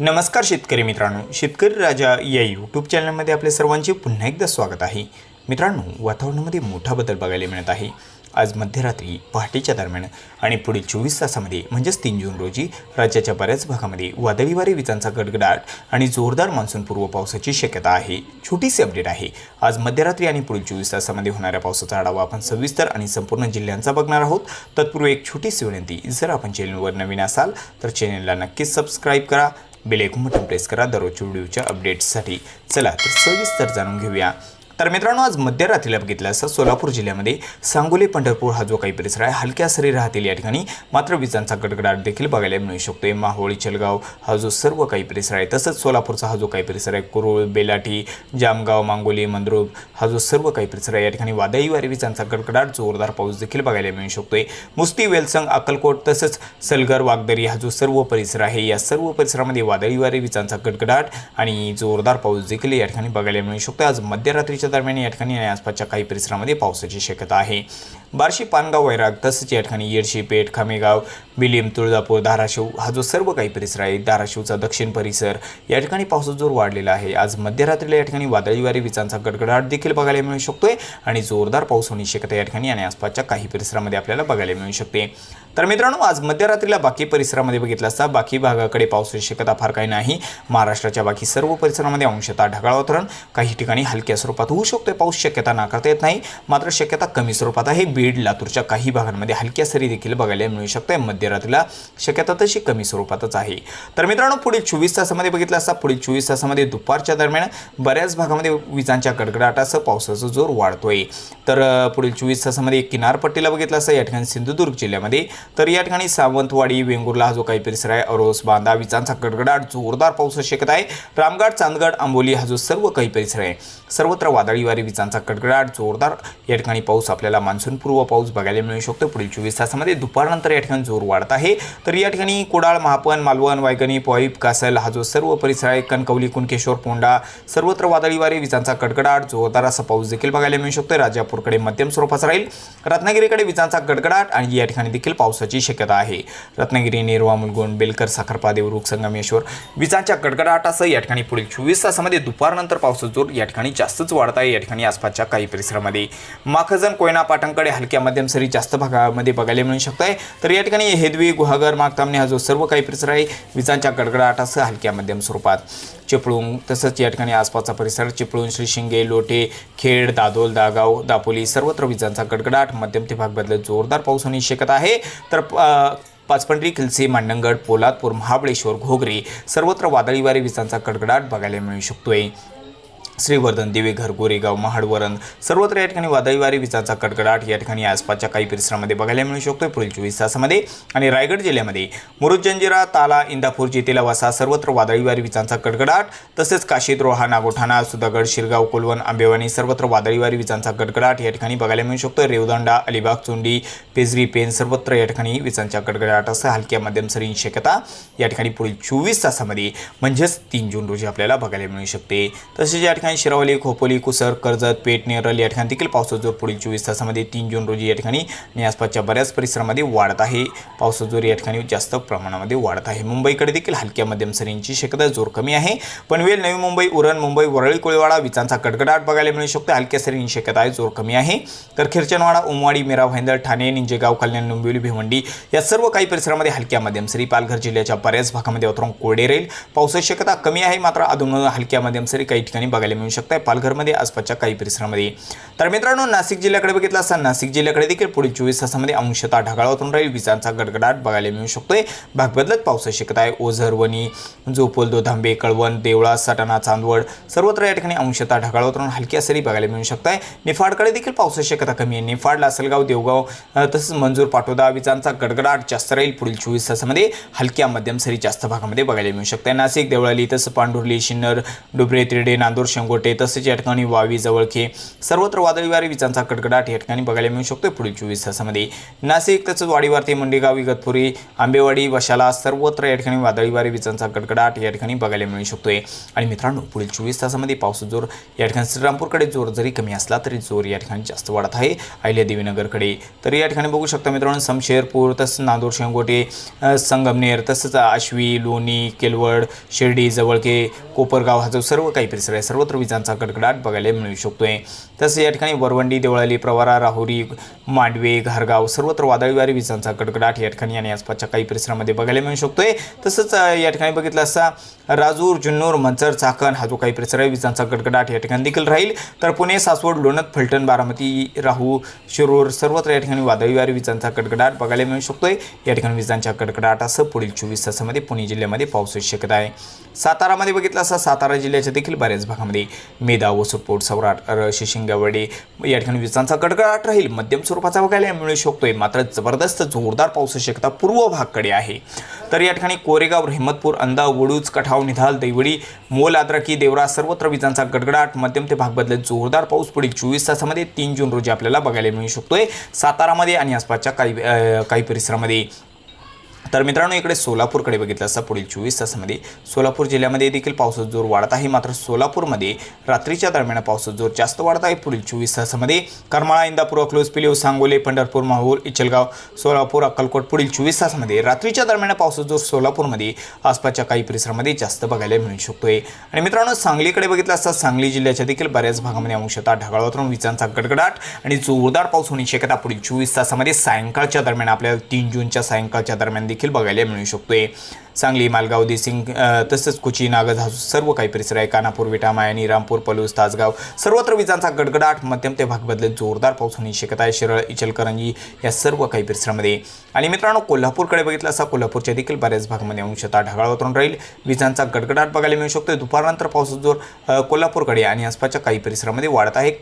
नमस्कार शेतकरी मित्रांनो. शेतकरी राजा या यूट्यूब चॅनलमध्ये आपले सर्वांचे पुन्हा एकदा स्वागत आहे. मित्रांनो वातावरणामध्ये मोठा बदल बघायला मिळत आहे. आज मध्यरात्री पहाटेच्या दरम्यान आणि पुढील चोवीस तासामध्ये म्हणजेच तीन जून रोजी राज्याच्या बऱ्याच भागामध्ये वादळी वारे विजांचा गडगडाट आणि जोरदार मान्सूनपूर्व पावसाची शक्यता आहे. छोटीशी अपडेट आहे. आज मध्यरात्री आणि पुढील चोवीस तासामध्ये होणाऱ्या पावसाचा आढावा आपण सविस्तर आणि संपूर्ण जिल्ह्यांचा बघणार आहोत. तत्पूर्वी एक छोटीशी विनंती जर आपण चॅनलवर नवीन असाल तर चॅनलला नक्कीच सबस्क्राईब करा. बेल ऐकून बटन प्रेस करा. दररोजच्या व्हिडिओच्या अपडेट्ससाठी चला तर सविस्तर जाणून घेऊया. तर मित्रांनो आज मध्यरात्रीला बघितलं असं सोलापूर जिल्ह्यामध्ये सांगोली पंढरपूर हा जो काही परिसर आहे हलक्या सरी राहतील या ठिकाणी. मात्र विजांचा गडगडाट देखील बघायला मिळू शकतोय. माहोळी चलगाव हा जो सर्व काही परिसर आहे तसंच सोलापूरचा हा जो काही परिसर आहे कुरुळ बेलाठी जामगाव मांगोली मंद्रुप हा जो सर्व काही परिसर आहे या ठिकाणी वादळी वारी विजांचा गडगडाट जोरदार पाऊस देखील बघायला मिळू शकतोय. मुस्ती वेलसंग अक्कलकोट तसंच सलगर वागदरी हा जो सर्व परिसर आहे या सर्व परिसरामध्ये वादळी वारी विजांचा गडगडाट आणि जोरदार पाऊस देखील या ठिकाणी बघायला मिळू शकतो आज मध्यरात्रीच्या दरम्यान या ठिकाणी आणि आसपासच्या काही परिसरामध्ये पावसाची शक्यता आहे. बार्शी पानगाव वैराग तसंच या ठिकाणी येडशी पेठ खामेगाव बिलिम तुळजापूर धाराशिव हा जो सर्व काही परिसर आहे धाराशिवचा दक्षिण परिसर या ठिकाणी पावसाचा जोर वाढलेला आहे. आज मध्यरात्रीला या ठिकाणी वादळी वारी विजांचा गडगडाट देखील बघायला मिळू शकतोय आणि जोरदार पाऊस होण्याची शक्यता या ठिकाणी आणि आसपासच्या काही परिसरामध्ये आपल्याला बघायला मिळू शकते. तर मित्रांनो आज मध्यरात्रीला बाकी परिसरामध्ये बघितलं असता बाकी भागाकडे पावसाची शक्यता फार काही नाही. महाराष्ट्राच्या बाकी सर्व परिसरामध्ये अंशतः ढगाळ वातावरण. काही ठिकाणी हलक्या स्वरूपात होऊ शकतोय पाऊस शक्यता नाकारता येत नाही. मात्र शक्यता कमी स्वरूपात आहे. बीड लातूरच्या काही भागांमध्ये हलक्या सरी देखील बघायला मिळू शकते मध्यरात्रीला शक्यता तशी कमी स्वरूपातच आहे. तर मित्रांनो पुढील चोवीस तासामध्ये बघितलं असता पुढील चोवीस तासामध्ये दुपारच्या दरम्यान बऱ्याच भागामध्ये विजांच्या गडगडाटासह पावसाचा जोर वाढतोय. तर पुढील चोवीस तासामध्ये किनारपट्टीला बघितलं असता या ठिकाणी सिंधुदुर्ग जिल्ह्यामध्ये. तर या ठिकाणी सावंतवाडी वेंगुर्ला हा जो काही परिसर आहे अरोस बांदा विजांचा गडगडाट जोरदार पाऊस शकत आहे. रामगड चांदगड आंबोली हा जो सर्व काही परिसर आहे सर्वत्र वादळी वारी विजांचा गडगडाट जोरदार या ठिकाणी पाऊस आपल्याला मान्सून पूर्व पाऊस बघायला मिळू शकतो. पुढील चोवीस तासामध्ये दुपारनंतर या ठिकाणी जोर वाढत आहे. तर या ठिकाणी कुडाळ महापन मालवण वायगणी पॉईप कासल हा जो सर्व परिसर आहे कणकवली कुणकेश्वर पोंडा सर्वत्र वादळी वारे विजांचा कडकडाट जोरदार असा पाऊस देखील बघायला मिळू शकतो. राजापूरकडे मध्यम स्वरूपाचा राहील. रत्नागिरीकडे विजांचा गडगडाट आणि या ठिकाणी देखील पावसाची शक्यता आहे. रत्नागिरी नेरवा मुलगुण बेलकर साखरपा देवरुख संगमेश्वर विजांच्या गडगडाटासह या ठिकाणी पुढील चोवीस तासामध्ये दुपारनंतर पावसाचा जोर या ठिकाणी जास्तच वाढत आहे. या ठिकाणी आसपासच्या काही परिसरामध्ये माखजन कोयना पाटणकडे हलक्या मध्यम सरी जास्त भागामध्ये बघायला मिळू शकत आहे तर या ठिकाणी हेदवी गुहागर मागतामणे हा जो सर्व काही परिसर आहे विजांच्या गडगडाटासह हलक्या मध्यम स्वरूपात. चिपळूण तसंच या ठिकाणी आसपासचा परिसर चिपळूण श्रीशिंगे लोटे खेड दादोल दागाव दापोली सर्वत्र विजांचा गडगडाट मध्यम ते भाग बदलत जोरदार पाऊस होण्याची शक्यता आहे. तर अ, पाचपंढरी खिलसी मांडणगड पोलादपूर महाबळेश्वर घोगरे सर्वत्र वादळी वारे विजांचा कडकडाट बघायला मिळू शकतोय. श्रीवर्धन दिवेघर गोरेगाव महाडवरण सर्वत्र या ठिकाणी वादळी वारी विजांचा कडकडाट या ठिकाणी आसपासच्या काही परिसरामध्ये बघायला मिळू शकतो पुढील चोवीस तासामध्ये आणि रायगड जिल्ह्यामध्ये मुरुद जंजिरा ताला इंदापूर जितेला वासा सर्वत्र वादळी वारी विजांचा कडकडाट. तसेच काशीद रोहा नागोठाणा सुधागड शिरगाव कोलवण आंबेवाणी सर्वत्र वादळी वारी विजांचा गडगडाट या ठिकाणी बघायला मिळू शकतो रेवदंडा अलिबाग चोंडी पेजरी पेन सर्वत्र या ठिकाणी विजांच्या असं हलक्या मध्यम सरी शक्यता या ठिकाणी पुढील चोवीस तासामध्ये म्हणजेच तीन जून रोजी आपल्याला बघायला मिळू शकते. तसेच या ठिकाणी शिरावली खोपोली कुसर कर्जत पेठ या ठिकाणी देखील पावसाचा जोर पुढील चोवीस तासामध्ये तीन जून रोजी या ठिकाणी आणि आसपासच्या बऱ्याच परिसरामध्ये वाढत आहे. पावसाचा जोर या ठिकाणी जास्त प्रमाणामध्ये वाढत आहे. मुंबईकडे देखील हलक्या मध्यम सरींची शक्यता जोर कमी आहे. पनवेल नवी मुंबई उरण मुंबई वरळी कोळीवाडा विजांचा कडकडाट बघायला मिळू शकतो. हलक्या सरींची शक्यता आहे जोर कमी आहे. तर खिरचनवाडा उमवाडी मेरा भाईंदर ठाणे निंजेगाव कल्याण डोंबिवली भिवंडी या सर्व काही परिसरामध्ये हलक्या मध्यम सरी. पालघर जिल्ह्याच्या बऱ्याच भागामध्ये वातावरण कोरडे राहील पावसाची शक्यता कमी आहे. मात्र अधून हलक्या मध्यम सरी काही ठिकाणी बघायला मिळू शकत आहे पालघरमध्ये आसपासच्या काही परिसरामध्ये. तर मित्रांनो नाशिक जिल्ह्याकडे बघितलं असता नाशिक जिल्ह्याकडे देखील पुढील चोवीस तासामध्ये अंशतः ढगाळ वातावरण राहील. विजांचा गडगडाट बघायला मिळू शकतोय. भाग बदलत पावसाची शक्यता आहे. ओझरवणी जोपोल दोधांबे कळवण देवळा सटाणा चांदवड सर्वत्र या ठिकाणी अंशतः ढगाळ वातावरण हलक्या सरी बघायला मिळू शकत आहे निफाडकडे देखील पावसाची शक्यता कमी आहे. निफाड लासलगाव देवगाव तसंच मंजूर पाटोदा विजांचा गडगडाट जास्त राहील. पुढील चोवीस तासामध्ये हलक्या मध्यम सरी जास्त भागामध्ये बघायला मिळू शकते नाशिक देवळाली तसं पांडुर्ली शिन्नर डुबरे तिरडे नांदूर शेंगोला शेंगोटे तसेच या ठिकाणी वावी जवळखे सर्वत्र वादळी वारे विजांचा कडकडाट या ठिकाणी बघायला मिळू शकतो पुढील चोवीस तासामध्ये. नाशिक तसंच वाडीवार ते मंडेगाव इगतपुरी आंबेवाडी वशाला सर्वत्र या ठिकाणी वादळी वारे विजांचा कडकडाट या ठिकाणी बघायला मिळू शकतोय. आणि मित्रांनो पुढील चोवीस तासामध्ये पाऊस जोर या ठिकाणी श्रीरामपूरकडे जोर जरी कमी असला तरी जोर या ठिकाणी जास्त वाढत आहे. अहिल्या देवीनगरकडे तर या ठिकाणी बघू शकता मित्रांनो समशेरपूर तसंच नांदूर शेंगोटे संगमनेर तसंच आश्वी लोणी केलवड शिर्डी जवळके कोपरगाव हा जो सर्व काही परिसर आहे सर्वत्र विजांचा कडकडाट बघायला मिळू शकतोय. तसेच या ठिकाणी वरवंडी देवळाली प्रवारा राहुरी मांडवे घारगाव सर्वत्र वादळी वारी विजांचा कडकडाट या ठिकाणी आणि आसपासच्या काही परिसरामध्ये बघायला मिळू शकतोय. तसंच या ठिकाणी बघितलं असता राजूर जुन्नूर मंचर चाकण हा जो काही परिसर आहे विजांचा कडकडाट या ठिकाणी देखील राहील. तर पुणे सासवड लोणत फलटण बारामती राहू शिरूर सर्वत्र या ठिकाणी वादळी वारी विजांचा कडकडाट बघायला मिळू शकतोय. या ठिकाणी विजांच्या कडकडाटासह पुढील चोवीस तासामध्ये पुणे जिल्ह्यामध्ये पावसाची शक्यता आहे. सातारामध्ये बघितलं असता सातारा जिल्ह्याच्या देखील बऱ्याच भागामध्ये मेदा वसुरपोट सौराट रशी शिंगावडे या ठिकाणी विजांचा गडगडाट राहील. मध्यम स्वरूपाचा बघायला मिळू शकतोय. मात्र जबरदस्त जोरदार पावसाची शक्यता पूर्व भागकडे आहे. तर या ठिकाणी कोरेगाव रेहमतपूर अंदा वडूज कठाव निधाल दैवडी मोल आद्रकी देवरा सर्वत्र विजांचा गडगडाट मध्यम ते भाग बदलत जोरदार पाऊस पुढील चोवीस तासामध्ये तीन जून रोजी आपल्याला बघायला मिळू शकतोय. सातारामध्ये आणि आसपासच्या काही काही परिसरामध्ये. तर मित्रांनो इकडे सोलापूरकडे बघितलं असता पुढील चोवीस तासामध्ये सोलापूर जिल्ह्यामध्ये देखील पावसाचा जोर वाढत आहे. मात्र सोलापूरमध्ये रात्रीच्या दरम्यान पावसाचा जोर जास्त वाढत आहे. पुढील चोवीस तासामध्ये करमाळा इंदापूर अकलूज पिलीव सांगोले पंढरपूर माहूर इचलगाव सोलापूर अक्कलकोट पुढील चोवीस तासामध्ये रात्रीच्या दरम्यान पावसाचा जोर सोलापूरमध्ये आसपासच्या काही परिसरामध्ये जास्त बघायला मिळू शकतोय. आणि मित्रांनो सांगलीकडे बघितलं असता सांगली जिल्ह्याच्या देखील बऱ्याच भागामध्ये अंशतः ढगाळ वातावरण विजांचा गडगडाट आणि जोरदार पाऊस होण्याची शक्यता पुढील चोवीस तासामध्ये सायंकाळच्या दरम्यान आपल्याला तीन जूनच्या सायंकाळच्या दरम्यान देखील बघायला मिळू शकतोय. सांगली मालगाव देसिंग तसंच कुची नागज हा सर्व काही परिसर आहे. कानापूर विटा मायानी रामपूर पलूस तासगाव सर्वत्र विजांचा गडगडाट मध्यम ते भाग बदलत जोरदार पाऊस होण्याची शक्यता आहे. शिरळ इचलकरंजी या सर्व काही परिसरामध्ये. आणि मित्रांनो कोल्हापूरकडे बघितलं असा कोल्हापूरच्या देखील बऱ्याच भागामध्ये अंशतः ढगाळ वातावरण राहील. विजांचा गडगडाट बघायला मिळू शकतो दुपारनंतर पावसाचा जोर कोल्हापूरकडे आणि आसपासच्या काही परिसरामध्ये वाढत आहे.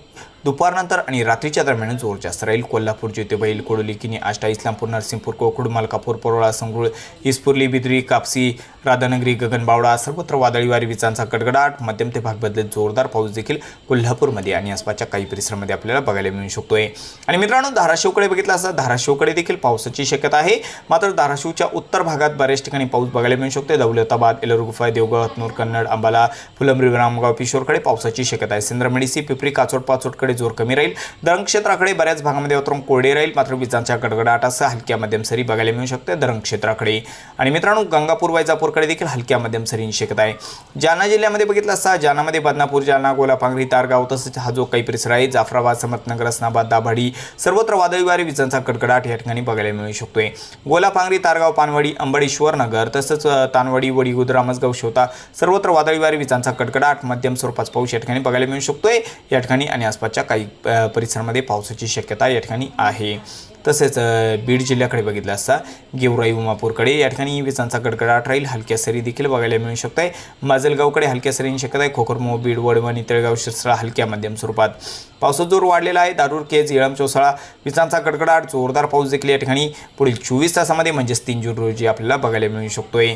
दुपारनंतर आणि रात्रीच्या दरम्यान जोर जास्त राहील. कोल्हापूर ज्योतिबाईल कोडोली किनी आष्टा इस्लामपूर नरसिंहपूर कोकुड मलकापूर परोळा संगरुळ इस्पुर्ली बिद्री काप कापसी राधानगरी गगनबावडा सर्वत्र वादळी वारी विजांचा गडगडाट मध्यम ते भाग बदलत जोरदार पाऊस देखील कोल्हापूरमध्ये आणि आसपासच्या काही परिसरामध्ये आपल्याला बघायला मिळू शकतोय. आणि मित्रांनो धाराशिवकडे बघितलं असता धाराशिवकडे देखील पावसाची शक्यता आहे. मात्र धाराशिवच्या उत्तर भागात बऱ्याच ठिकाणी पाऊस बघायला मिळू शकतो दौलताबाद एलरगुफा देवगाव हतनूर कन्नड अंबाला फुलंब्री रामगाव पिशोरकडे पावसाची शक्यता आहे. सिंद्रमेडीसी पिपरी काचोट पाचोटकडे जोर कमी राहील. धरण क्षेत्राकडे बऱ्याच भागामध्ये उतरून कोरडे राहील. मात्र विजांच्या गडगडाटासह हलक्या मध्यम सरी बघायला मिळू शकते धरण क्षेत्राकडे. आणि मित्रांनो गंगापूर वैजापूरकडे देखील हलक्या मध्यम सरींची शक्यता आहे. जालना जिल्ह्यामध्ये बघितलं असता जालनामध्ये बदनापूर जालना गोलापांगरी तारगाव तसंच हा जो काही परिसर आहे जाफराबाद समर्थनगर असनाबाद दाभाडी सर्वत्र वादळी वारे विजांचा कडकडाट या ठिकाणी बघायला मिळू शकतोय. गोलापांगरी तारगाव पानवाडी अंबडेश्वर नगर तसंच तानवडी तानवाडी वडीगुद रामसगाव शेवता सर्वत्र वादळी वारे विजांचा कडकडाट मध्यम स्वरूपाचा पाऊस या ठिकाणी बघायला मिळू शकतोय. या ठिकाणी आणि आसपासच्या काही परिसरामध्ये पावसाची शक्यता या ठिकाणी आहे. तसेच बीड जिल्ह्याकडे बघितलं असता गेवराई उमापूरकडे या ठिकाणी विजांचा गडगडाट राहील. हलक्या सरी देखील बघायला मिळू शकत आहे माजलगावकडे हलक्या सरींची शक्यता आहे. खोकरमो बीड वडवणी तळगाव शिरसळा हलक्या मध्यम स्वरूपात. पावसाचा जोर वाढलेला आहे. दारूर केज इळम चोसळा विजांचा गडगडाट जोरदार पाऊस देखील या ठिकाणी पुढील चोवीस तासामध्ये म्हणजेच तीन जून रोजी आपल्याला बघायला मिळू शकतोय.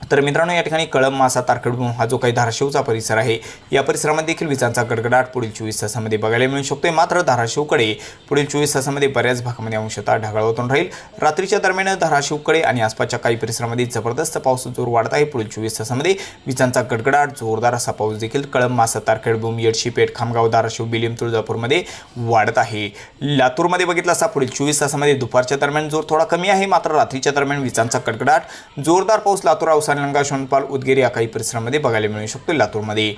तर मित्रांनो या ठिकाणी कळंब मासा तारखेडभूम हा जो काही धाराशिवचा परिसर आहे या परिसरामध्ये देखील विजांचा गडगडाट पुढील चोवीस तासामध्ये बघायला मिळू शकतोय. मात्र धाराशिवकडे पुढील चोवीस तासामध्ये बऱ्याच भागामध्ये अंशतः ढगाळ होतून राहील. रात्रीच्या दरम्यान धाराशिवकडे आणि आसपासच्या काही परिसरामध्ये जबरदस्त पाऊस जोर वाढत आहे. पुढील चोवीस तासामध्ये विजांचा गडगडाट जोरदार असा पाऊस देखील कळंब मासा तारखेडभूम येडशीपेठ खामगाव धाराशिव बिलिम तुळजापूरमध्ये वाढत आहे. लातूरमध्ये बघितलं असता पुढील चोवीस तासामध्ये दुपारच्या दरम्यान जोर थोडा कमी आहे. मात्र रात्रीच्या दरम्यान विजांचा गडगडाट जोरदार पाऊस लातूर अवसान लंगा शोनपाल उदगीर या काही परिसरामध्ये बघायला मिळू शकतो लातूरमध्ये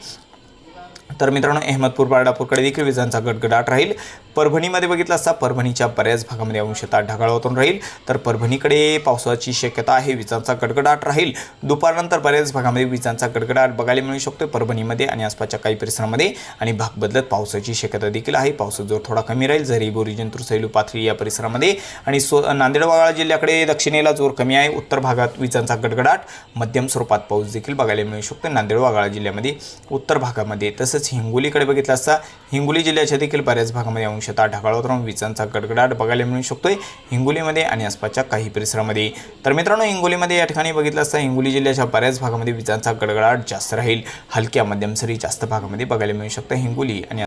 तर मित्रांनो अहमदपूर बारडापूरकडे देखील विजांचा गडगडाट राहील. परभणीमध्ये बघितलं असता परभणीच्या बऱ्याच भागामध्ये अंशतः ढगाळ होतून राहील. तर परभणीकडे पावसाची शक्यता आहे विजांचा गडगडाट राहील. दुपारनंतर बऱ्याच भागामध्ये विजांचा गडगडाट बघायला मिळू शकतो परभणीमध्ये आणि आसपासच्या काही परिसरामध्ये. आणि भाग बदलत पावसाची शक्यता देखील आहे. पावसाचा जोर थोडा कमी राहील. जरी बोरी जंतूर सैलू पाथरी या परिसरामध्ये. आणि सो नांदेडवाळा जिल्ह्याकडे दक्षिणेला जोर कमी आहे. उत्तर भागात विजांचा गडगडाट. मध्यम स्वरूपात पाऊस देखील बघायला मिळू शकतो नांदेड वाघाळा जिल्ह्यामध्ये उत्तर भागामध्ये तसंच हिंगोलीकडे बघितलं असता हिंगोली जिल्ह्याच्या देखील बऱ्याच भागामध्ये अंशतः ढगाळ वातावरण विजांचा गडगडाट बघायला मिळू शकतोय हिंगोलीमध्ये आणि आसपासच्या काही परिसरामध्ये. तर मित्रांनो हिंगोलीमध्ये या ठिकाणी बघितलं असता हिंगोली जिल्ह्याच्या बऱ्याच भागामध्ये विजांचा गडगडाट जास्त राहील. हलक्या मध्यम सरी जास्त भागामध्ये बघायला मिळू शकतं. हिंगोली आणि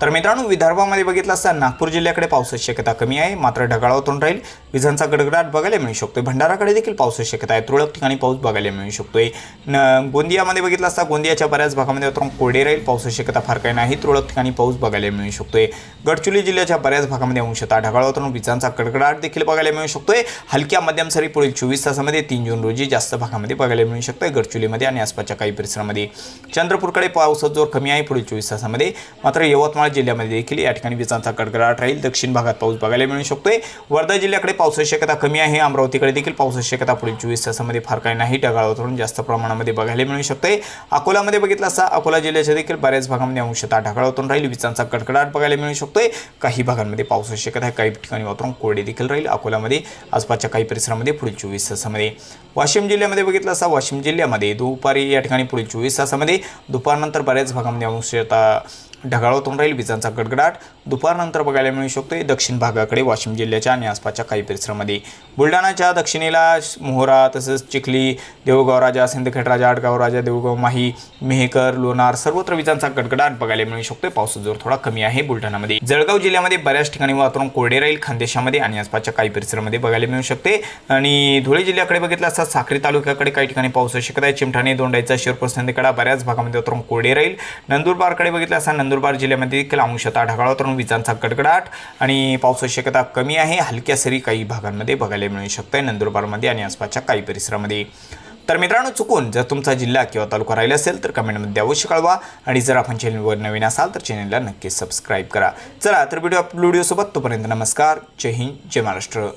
तर मित्रांनो विदर्भामध्ये बघितलं असता नागपूर जिल्ह्याकडे पावसाची शक्यता कमी आहे मात्र ढगाळावतून राहील. विजांचा गडगडाट बघायला मिळू शकतोय. भंडाराकडे देखील पावसाची शक्यता आहे. तुरळक ठिकाणी पाऊस बघायला मिळू शकतोय. न गोंदियामध्ये बघितलं असता गोंदियाच्या बऱ्याच भागामध्ये वातावरण कोरडे राहील. पावसाची शक्यता फार काही नाही. तुरळक ठिकाणी पाऊस बघायला मिळू शकतोय. गडचिरोली जिल्ह्याच्या बऱ्याच भागामध्ये अंशतः ढगाळ वातावरण विजांचा गडगडाट देखील बघायला मिळू शकतोय. हलक्या मध्यम सरी पुढील चोवीस तासामध्ये तीन जून रोजी जास्त भागामध्ये बघायला मिळू शकतोय. गडचिरोलीमध्ये आणि आसपासच्या काही परिसरामध्ये. चंद्रपूरकडे पावसाचा जोर कमी आहे. पुढील चोवीस तासामध्ये मात्र यवतमाळ जिल्ह्यामध्ये देखील या ठिकाणी विजांचा कडकडाट राहील. दक्षिण भागात पाऊस बघायला मिळू शकतोय. वर्धा जिल्ह्याकडे पावसाची शक्यता कमी आहे. अमरावतीकडे देखील पावसाची शक्यता पुढील चोवीस तासामध्ये फार काही नाही. ढगाळ वातावरण जास्त प्रमाणामध्ये बघायला मिळू शकते अकोलामध्ये बघितलं असता अकोला जिल्ह्याच्या देखील बऱ्याच भागामध्ये अंशतः ढगाळ वातावरण राहील. विजांचा कडकडाट बघायला मिळू शकतोय. काही भागांमध्ये पावसाची शक्यता आहे. काही ठिकाणी वातावरण कोरडे देखील राहील. अकोलामध्ये आसपासच्या काही परिसरामध्ये पुढील चोवीस तासामध्ये. वाशिम जिल्ह्यामध्ये बघितलं असता वाशिम जिल्ह्यामध्ये दुपारी या ठिकाणी पुढील चोवीस तासामध्ये दुपारनंतर बऱ्याच भागामध्ये अंशतः ढगाळ राहील विजांचा गडगडाट. दुपारनंतर बघायला मिळू शकतो दक्षिण भागाकडे वाशिम जिल्ह्याच्या आणि आसपासच्या काही परिसरामध्ये. बुलढाणाच्या दक्षिणेला मोहरा तसंच चिखली देवगाव राजा सिंदखेड राजा आडगाव राजा देऊळगाव माही मेहकर लोणार सर्वत्र विजांचा गडगडाट बघायला मिळू शकतोय. पावसाचा जोर थोडा कमी आहे बुलढाणामध्ये जळगाव जिल्ह्यामध्ये बऱ्याच ठिकाणी वातावरण कोरडे राहील खानदेशामध्ये आणि आसपासच्या काही परिसरामध्ये बघायला मिळू शकते. आणि धुळे जिल्ह्याकडे बघितलं असता साखरी तालुक्याकडे काही ठिकाणी पाऊस शकत आहे. चिमठाणे दोंडाईचा शिरपूर संदेकडा बऱ्याच भागामध्ये वातावरण कोरडे राहील. नंदुरबारकडे बघितलं असता नंदुरबार जिल्ह्यामध्ये देखील अंशतः ढगाळ वातावरण विजांचा कडकडाट आणि पावसाची शक्यता कमी आहे. हलक्या सरी काही भागांमध्ये बघायला मिळू शकते नंदुरबारमध्ये आणि आसपासच्या काही परिसरामध्ये. तर मित्रांनो चुकून जर तुमचा जिल्हा किंवा तालुका राहिला असेल तर कमेंटमध्ये अवश्य कळवा आणि जर आपण चॅनलवर नवीन असाल तर चॅनलला नक्की सबस्क्राईब करा. चला तर व्हिडिओ अपलोडिओसोबत तोपर्यंत नमस्कार. जय हिंद जय महाराष्ट्र.